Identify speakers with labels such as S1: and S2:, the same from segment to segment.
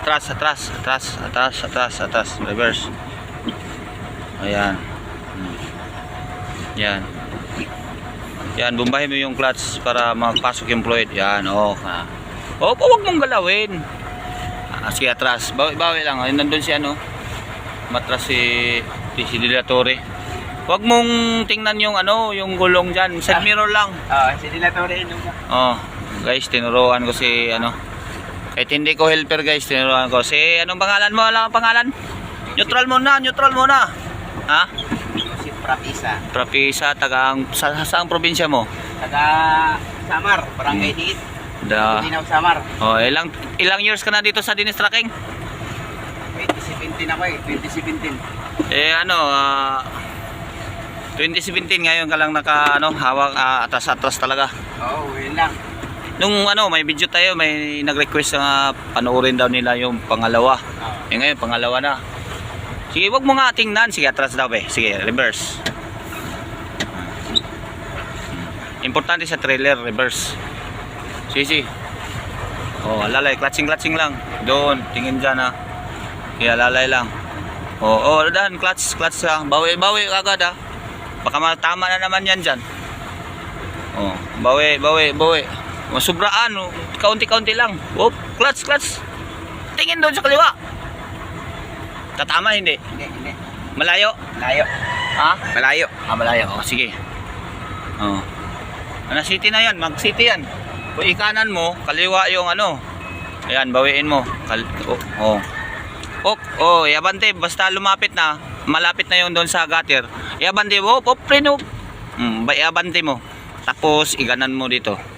S1: atras, atras, atras, atras, atras, atras, reverse. Ayan. Yan. Yan, bumbahin mo yung clutch para magpasok yung fluid. Yan, oh. Ha. Oh, huwag mong galawin. Ah, sige, atras. Bawi, bawi lang. Nandun si ano. Matras si, si Dilatore. Huwag mong tingnan yung ano, yung gulong dyan. Side mirror lang.
S2: Ah, si Dilatore.
S1: Oh, guys, tinuruan ko si ano. Kahit hindi ko helper guys, tinuruan ko. Si anong pangalan mo? Wala kang pangalan? Neutral muna, neutral muna. Ha?
S2: Si Prapisa.
S1: Propisa, taga sa, saang probinsya mo?
S2: Taga Samar, Barangay Hit.
S1: Da.
S2: Linaw Samar.
S1: Oh, ilang ilang years ka na dito sa Dinis Tracking?
S2: 2017 ako eh, 2017.
S1: Eh ano, ah 2017 ngayon ka lang naka ano, hawak ah, atas-atas talaga.
S2: Oo, oh, yun lang.
S1: Nung ano, may video tayo, may nag-request na panoorin daw nila yung pangalawa. Eh ngayon, pangalawa na. Sige, wag mo nga tingnan. Sige, atras daw eh. Sige, reverse. Importante sa trailer, reverse. Sige, sige. Oh, alalay. Clutching, clutching lang. Doon, tingin dyan ha. Kaya alalay lang. Oh, oh, dahan, clutch, clutch lang. Bawi, bawi agad ha. Baka matama na naman yan dyan. Oh, bawi, bawi, bawi. Masubraan, oh. kaunti-kaunti lang. Oh, clutch, clutch. Tingin doon sa kaliwa. Tatama, hindi.
S2: Hindi, hindi.
S1: Malayo.
S2: Malayo.
S1: Ha?
S2: Malayo.
S1: Ah, malayo. Oh, sige. Oh. Ano, city na yan. Mag-city yan. Kung ikanan mo, kaliwa yung ano. Ayan, bawiin mo. Kal oh, oh. Oh, oh, iabante. Basta lumapit na, malapit na yung doon sa gutter. Iabante mo, oh, preno. Hmm, ba iabante mo. Tapos, iganan mo dito.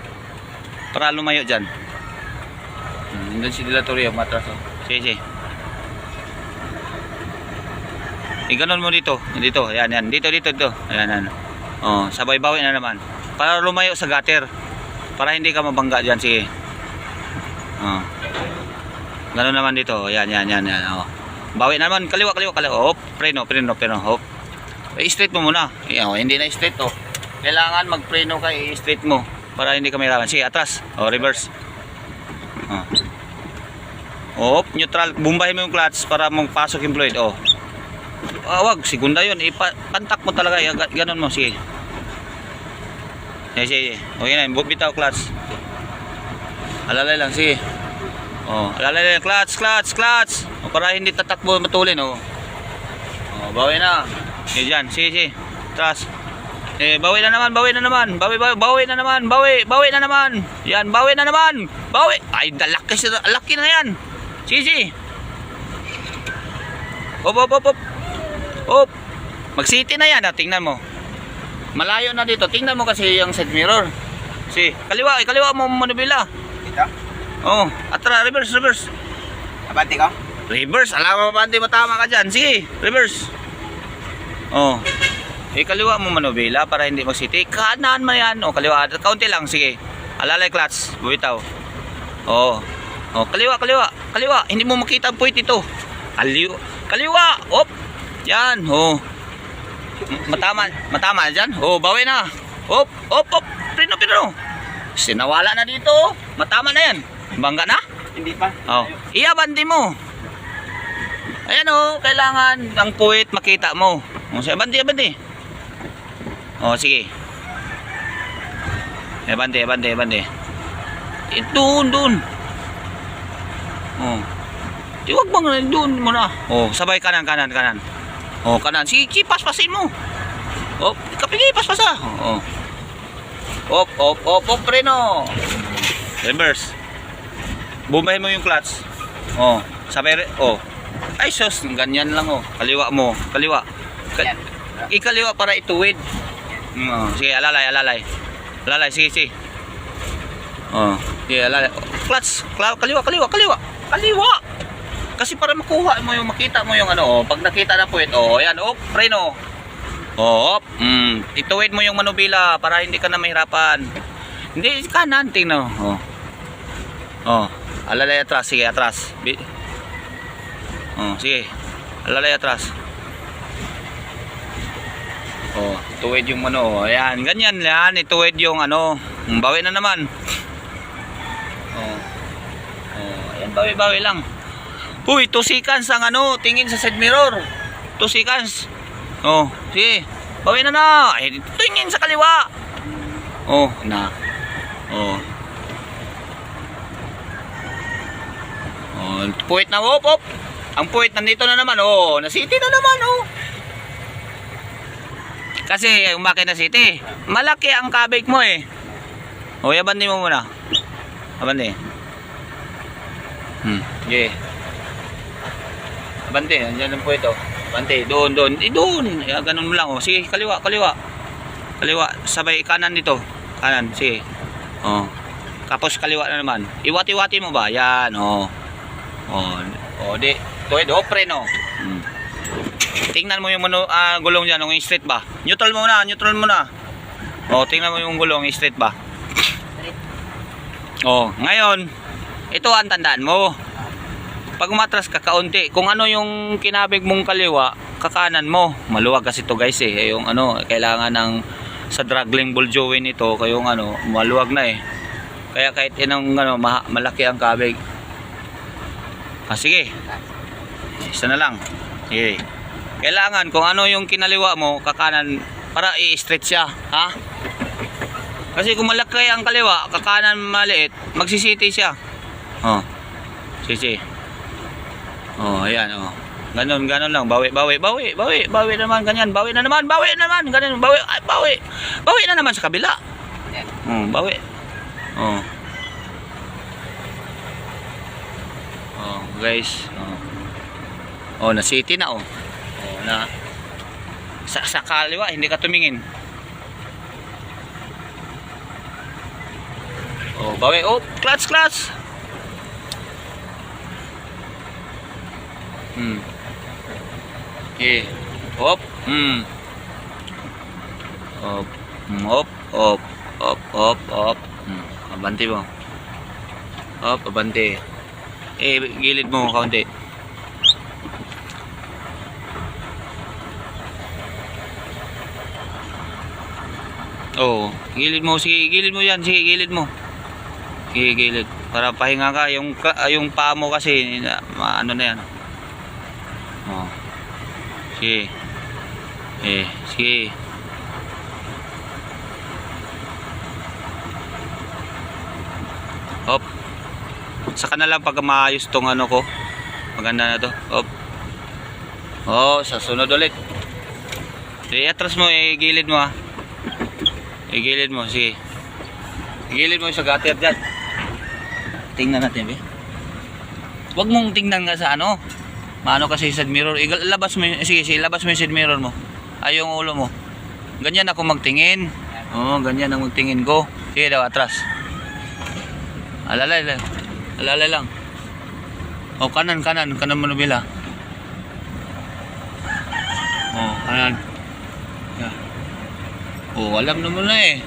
S1: Para lumayo dyan. Hmm, si Dilatorio, matras. Oh. Sige, sige. Iganon mo dito. Dito. Ayan, yan. Dito, dito, dito. Ayan, yan. Oh, sabay bawi na naman. Para lumayo sa gutter. Para hindi ka mabangga diyan. Sige. Oh. Ganon naman dito. Ayan, yan, yan, yan. Oh. Bawi na naman. Kaliwa, kaliwa, kaliwa. Hop. Preno, preno, preno. Hop. Eh, straight mo muna. Ayan, oh, hindi na straight to. Kailangan mag-preno ka, i-straight mo. Para hindi ka mahirapan. Sige, atras. Oh, reverse. Oh. Hop, neutral. Bumbahin mo yung clutch para magpasok yung fluid. Oh. Ah, wag, segunda yun. Ipantak mo talaga. Yan, ga- Ganon mo, sige. Sige, sige. Okay na, bu- bitaw clutch. Alalay lang, sige. Oh, alalay lang, clutch, clutch, clutch. O, para hindi tatakbo matulin, oh. Oh, bawi na. Sige dyan, sige, sige. Trust. Eh, bawi na naman, bawi na naman. Bawi, bawi, bawi na naman. Bawi, bawi na naman. Yan, bawi na naman. Bawi. Ay, dalaki, siya- laki na yan. Sige. Op, op, op, op. Op. Mag-city na yan, ah. tingnan mo. Malayo na dito. Tingnan mo kasi yung side mirror. Si, kaliwa, eh, kaliwa mo manubila.
S2: Dito.
S1: Oh, atra, reverse, reverse.
S2: Abante ko.
S1: Reverse, alam mo ba hindi matama ka dyan? Sige, reverse. Oh. Eh, kaliwa mo manubila para hindi mag-city. Kanan mo yan. Oh, kaliwa. Kaunti lang, sige. Alalay clutch. Buwitaw. Oh. Oh, kaliwa, kaliwa. Kaliwa. Hindi mo makita ang point ito. Kaliwa. Kaliwa. Op. Yan. Oh. M- Matama. Matama dyan. Oh, bawi na. Op. Op, op. Pino, pino. Sinawala na dito. Matama na yan. Bangga na?
S2: Hindi pa.
S1: Oh. Iabandi mo. Ayan oh, kailangan ang puwit makita mo. Oh, sige, abandi, abandi. Oh, sige. Abandi, abandi, abandi. Eh, doon, doon. Oh. Di wag bang doon mo na. Oh, sabay kanan, kanan, kanan. Oh, kanan. Sige, sige, paspasin mo. Oh, kapigi, paspasa. Oh. Op, op, op, op, preno. Reverse. Bumahin mo yung clutch. Oh, sabay oh. Ay sus, ganyan lang oh. Kaliwa mo, kaliwa. Ka- ikaliwa para ituwid. Oh, sige, alalay, alalay. Alalay, sige, sige. Oh, sige, alalay. Clutch, kaliwa, kaliwa, kaliwa. Kaliwa. Kasi para makuha mo yung makita mo yung ano, oh, pag nakita na puwit, oh, ayan, oh, preno. Oh, op. Mm, ituwid mo yung manubila para hindi ka na mahirapan. Hindi kanan tingnan. Oh. Oh, alalay atras, sige, atras. Bi Oh, sige. Alalay atras. Oh, tuwid yung ano. Ayan, ganyan yan. Ituwid yung ano. Bawi na naman. Oh. Oh, ayan, bawi-bawi lang. Uy, 2 seconds ang ano, tingin sa side mirror. 2 seconds. Oh, sige. Bawi na na. Eh, tingin sa kaliwa. Oh, na. Oh. Oh, puwit na, op, op. Ang puwit nandito na naman, oh. Na-city na naman, oh. Kasi, yung makina city, malaki ang kabig mo, eh. Oh, yabandi mo muna. Abante. Hmm, yeah. Abante, andyan lang po ito. Abante, doon, doon. Eh, doon. Eh, ganun mo lang, oh. Sige, kaliwa, kaliwa. Kaliwa, sabay kanan dito. Kanan, sige. Oh. Tapos kaliwa na naman. Iwati-wati mo ba? Yan, oh. Oh, oh di. Ito, ito, preno. Hmm. Tingnan mo yung ah, gulong dyan, yung straight ba? Neutral muna, neutral muna. Oh, tingnan mo yung gulong, straight ba? Oh, ngayon, ito ang tandaan mo. Pag umatras ka kaunti, kung ano yung kinabig mong kaliwa, kakanan mo. Maluwag kasi to guys eh. Yung ano, kailangan ng sa draggling buljowin ito, kayong ano, maluwag na eh. Kaya kahit inang ano, ma- malaki ang kabig. Ah, sige. Isa na lang. Sige. Kailangan kung ano yung kinaliwa mo, kakanan para i-stretch siya, ha? Kasi kung malaki ang kaliwa, kakanan maliit, magsisiti siya. Oh. Sisi. Oh, ayan oh. Ganon, ganon lang. Bawi, bawi, bawi, bawi, bawi naman, ganyan. Bawi na naman, bawi na naman, ganyan. Bawi, ay, bawi. Bawi na naman sa kabila. Oh, bawi. Oh. Oh, guys. Oh. Oh, na city na oh. Na sa, sa kaliwa, hindi ka tumingin. Oh, bawi. Oh, clutch, clutch. Hmm. Okay. Hop. Hmm. Hop. Hmm, Hop. Hop. Hop. Hop. Hop. Hmm. Abante mo. Hop. Abante. Eh, gilid mo kaunti. Oo. Gilid mo. Sige, gilid mo yan. Sige, gilid mo. Sige, gilid. Para pahinga ka. Yung, ka- yung paa mo kasi, ano na yan. Oh. Sige. Eh, sige. Hop. Saka na lang pag maayos tong ano ko. Maganda na to. Hop. Oh, sa sunod ulit. Eh, atras mo, eh, gilid mo ah. Igilid mo, sige. Igilid mo sa gutter dyan. Tingnan natin, be. Huwag mong tingnan nga sa ano. Maano kasi sa side mirror. Igal- Labas mo, sige, sige, labas mo yung side mirror mo. Ay, yung ulo mo. Ganyan ako magtingin. Oo, ganyan ang magtingin ko. Sige daw, atras. Alalay lang. Alalay lang. O, kanan, kanan. Kanan mo nabila. O, kanan. Yeah. Oh, alam mo na eh.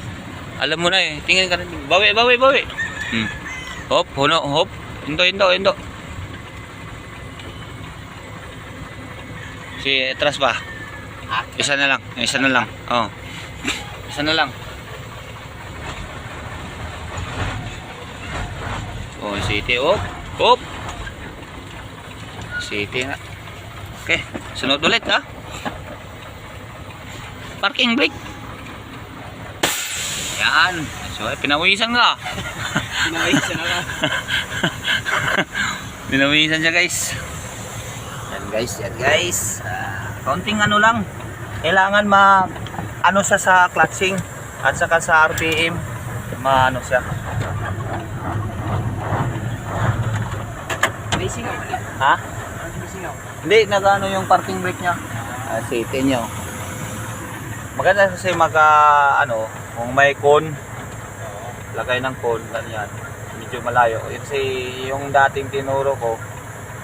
S1: Alam mo na eh. Tingin ka rin. Bawi, bawi, bawi. Hmm. Hop, huno, hop. Indo, indo, indo. Si, atras pa. Isa na lang. Isa na lang. Oh. Isa na lang. Oh, city. Hop. Hop. City na. Okay. Sunod ulit ha. Parking brake. Yan. So, eh, pinawisan ka.
S2: Pinawisa na lang.
S1: pinawisan siya guys. Yan guys, yan guys. Ah, kaunting ano lang. Kailangan ma ano sa sa clutching at saka sa RPM maano siya.
S2: Ulit.
S1: Ha? Hindi, nagano yung parking brake niya. Ah, city niyo. Maganda kasi maka ano, kung may cone, lagay ng cone, ganyan. Medyo malayo. Yun si, yung dating tinuro ko,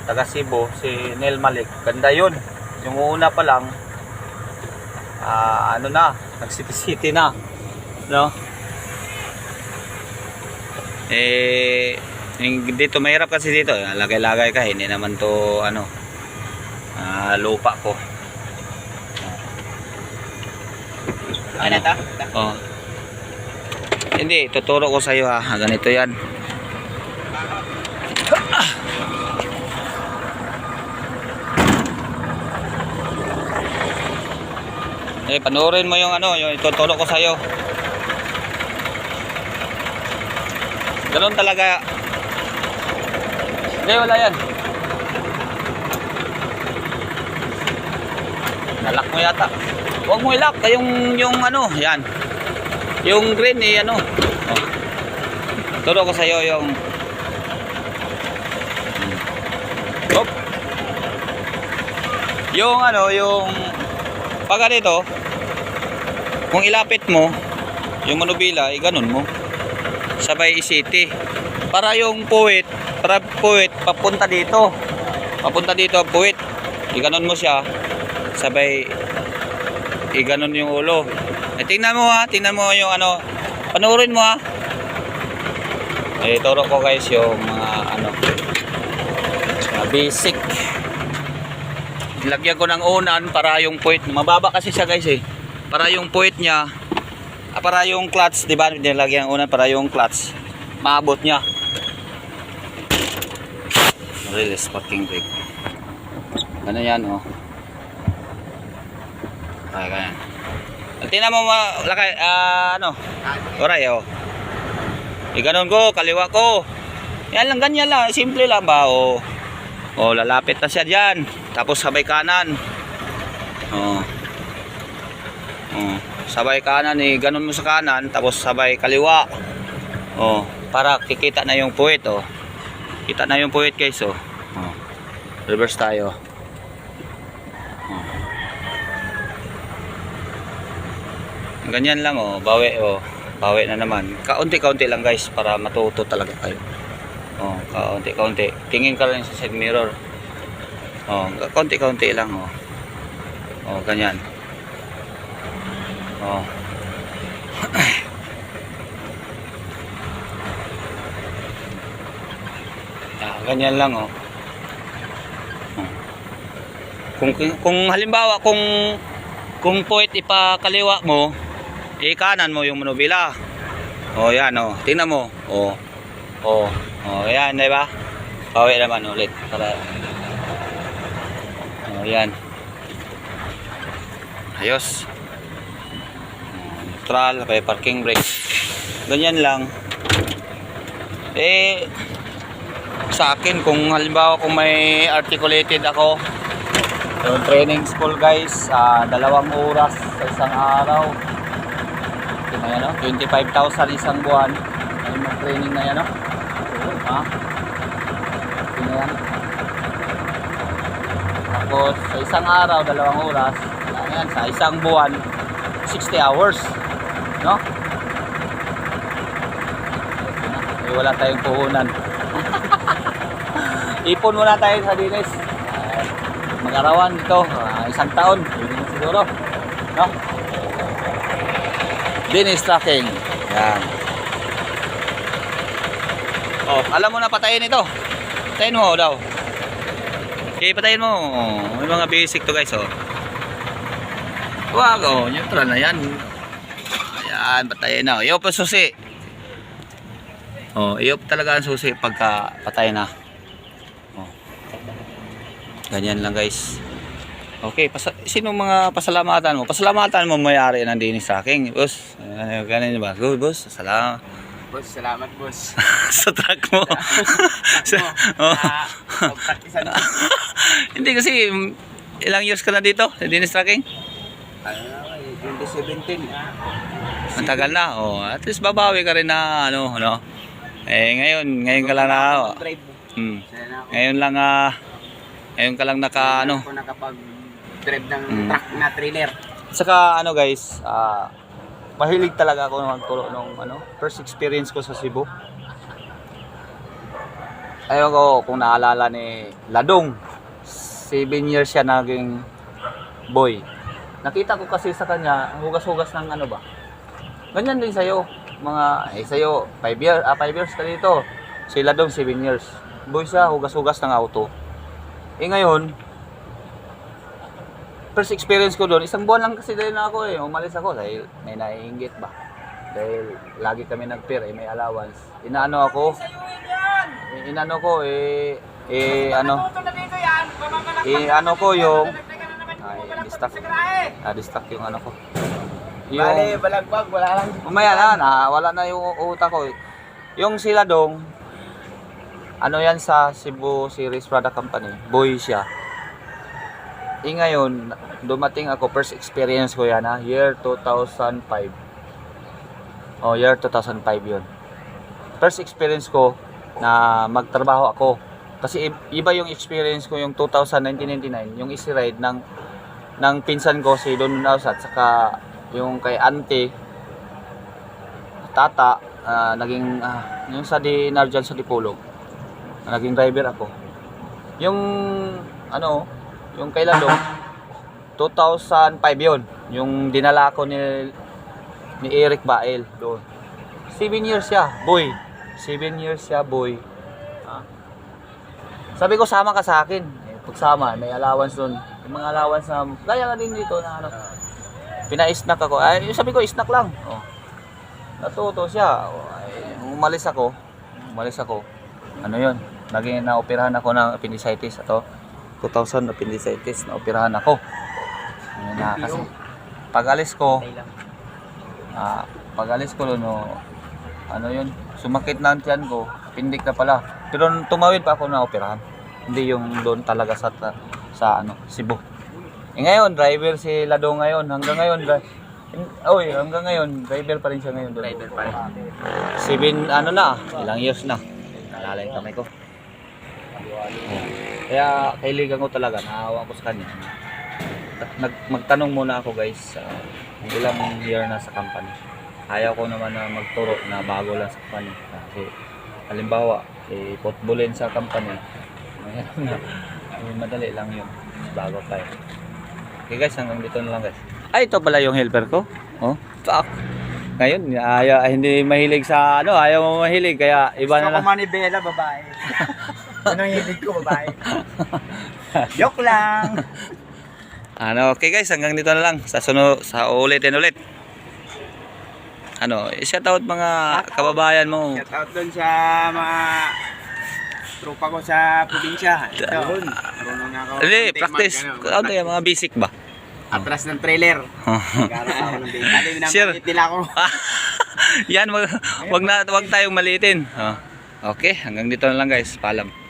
S1: taga Cebu, si Neil Malik. Ganda yun. Yung una pa lang, ah, ano na, nag-city-city na. No? Eh, yung dito mahirap kasi dito, lagay-lagay ka, hindi naman to ano, ah, lupa ko.
S2: Ano to?
S1: Oh. Hindi, tuturo ko sa iyo ha. Ganito 'yan. Eh, panoorin mo yung ano, yung ituturo ko sa iyo. Ganun talaga. Hindi, wala yan. Nalak mo yata. Huwag mo ilak. Eh, yung, yung ano, yan. Yung green eh, ano. Oh. Turo ko sa'yo yung... Hop. Yung ano, yung... Pag ganito, kung ilapit mo, yung manubila, eh, ganun mo. Sabay isiti. Para yung puwit, para puwit, papunta dito. Papunta dito puwit. Iganon mo siya. Sabay, iganon yung ulo. Tingnan mo ha, tingnan mo yung ano, panurin mo ha. Eh, turo ko guys yung mga ano, mga basic. Lagyan ko ng unan para yung puwit, mababa kasi siya guys eh. Para yung puwit niya, ah, para yung clutch, di ba? Nilagyan unan para yung clutch, maabot niya. Release parking brake. Ganun yan oh. Ay, ganyan. Tingnan mo, ma- lakay, ah, ano, oray oh. E ganun ko, kaliwa ko. Yan lang, ganyan lang. Simple lang ba? O, o lalapit na siya dyan. Tapos sabay kanan. O. O, sabay kanan eh. Ganun mo sa kanan. Tapos sabay kaliwa. O, para kikita na yung puwit o. Kita na yung puwit guys o. o. Reverse tayo. Ganyan lang o. Bawi o. Bawi na naman. Kaunti-kaunti lang guys para matuto talaga kayo. Oh, kaunti-kaunti. Tingin ka lang sa side mirror. Oh, kaunti-kaunti lang oh. Oh, ganyan. Oh. ah, ganyan lang oh. Oh. Kung kung halimbawa kung kung puwit ipakaliwa mo, eh kanan mo yung manubila. Oh, yan oh. Tingnan mo. Oh. Oh. Oh, yan, di ba? Pawi naman ulit para Oh, yan. Ayos. Neutral, kaya parking brake. Ganyan lang. Eh sa akin kung halimbawa kung may articulated ako yung training school guys, ah, dalawang oras sa isang araw. Ito na yan, no? 25,000 isang buwan. Ayun yung training na yan, no? Ha? Ito na yan. Tapos, sa isang araw, dalawang oras. Yan. Sa isang buwan, 60 hours. No? Eh, wala tayong puhunan. Ipon muna tayo sa dinis. Ah, mag-arawan dito. ah, isang taon. Pwede siguro. No? Dinis tracking. Yan. Oh, alam mo na patayin ito. Patayin mo daw. Okay, patayin mo. May mga basic to guys, oh. Wag, oh. Neutral na yan. Ayan, patayin na. Iyo pa susi. Oh, iyo talaga ang susi pagka patay na. Oh. Ganyan lang guys. Okay, pasa sino mga pasalamatan mo? Pasalamatan mo may-ari ng dinis sa akin. Boss, uh, ganun ba? Good, boss. Salamat.
S2: Boss, salamat boss.
S1: sa truck mo. Sa- oh.
S2: Ko.
S1: Hindi kasi ilang years ka na dito sa Dinis Trucking?
S2: Ano, eh, 2017.
S1: Ang tagal na. Oh, at least babawi ka rin na ano, ano. Eh ngayon, ngayon ka lang na oh. Hmm. Ngayon lang ah ngayon ka lang naka ano.
S2: Ako nakapag-drive ng
S1: Mm.
S2: truck na trailer.
S1: Saka ano guys, ah mahilig talaga ako magturo nung ano, first experience ko sa Cebu. Ayun ko kung naalala ni Ladong. 7 years siya naging boy. Nakita ko kasi sa kanya, ang hugas-hugas ng ano ba. Ganyan din sa'yo. Mga, eh sa'yo, 5 years, ah 5 years ka dito. Si Ladong 7 years. Boy siya, hugas-hugas ng auto. Eh ngayon, first experience ko doon, isang buwan lang kasi din ako eh. Umalis ako dahil may naiingit ba. Dahil lagi kami nag-pair, eh, may allowance. Inaano ako, inano ko eh, eh ano, eh ano ko yung, ay, na-distract. Na-distract yung ano ko.
S2: Bale, balagbag, wala lang.
S1: Umaya na, na, wala na yung utak ko. eh. Yung sila dong, ano yan sa Cebu Series Product Company, boy siya. Eh ngayon, dumating ako, first experience ko yan ha, year 2005. Oh, year 2005 yun. First experience ko na magtrabaho ako. Kasi iba yung experience ko yung 2000-1999, yung easy ride ng ng pinsan ko si Don Nausat saka yung kay auntie tata ah, naging ah, yung sa di Narjan sa Dipolog naging driver ako yung ano yung kay Lalo 2005 yun. Yung dinala ko ni ni Eric Bael doon. 7 years siya boy. 7 years siya boy. Ah. sabi ko sama ka sa akin. Eh, pagsama may allowance doon. Yung mga allowance na kaya ka din dito na ano. Pina-snack ako. Ay sabi ko snack lang. Oh. Natuto siya. O, ay, umalis ako, umalis ako, ano yun, naging naoperahan ako ng appendicitis. Ito, 2000 appendicitis, naoperahan ako. Ano na, kasi pag alis ko, ah, pag alis ko no, ano yun, sumakit na ang tiyan ko, pindik na pala. Pero tumawid pa ako na operahan. Hindi yung doon talaga sa, sa ano, Cebu. Eh ngayon, driver si Lado ngayon. Hanggang ngayon, Oy, hanggang ngayon, driver pa rin siya ngayon doon.
S2: Driver pa rin.
S1: Seven, ano na, ilang years na. Nalala yung kamay ko. Oh. Kaya kailigan ko talaga, naawa ko sa kanya. Nag, magtanong muna ako guys, uh, ilang year na sa company. Ayaw ko naman na magturo na bago lang sa company. Kasi halimbawa, eh, footballin sa company. Eh, madali lang yun. Bago tayo. Okay guys, hanggang dito na lang guys. Ay, ito pala yung helper ko. Oh, fuck. Ngayon, ayaw, hindi mahilig sa ano, ayaw mo mahilig, kaya iba na
S2: Gusto
S1: lang.
S2: ko manibela, babae. Anong hilig ko, babae? Joke lang.
S1: Ano, okay guys, hanggang dito na lang. Sa sunod, sa ulitin ulit. Ano, i-shout out mga kababayan mo.
S2: Shout out dun sa mga tropa ko sa probinsya. Ito, marunong ako.
S1: Hindi, practice.
S2: ano,
S1: Ano yung mga basic ba?
S2: Atras ng trailer. Pinapakit nila ako.
S1: Yan, wag, wag na wag tayong maliitin. Oh. Okay, hanggang dito na lang guys. Paalam.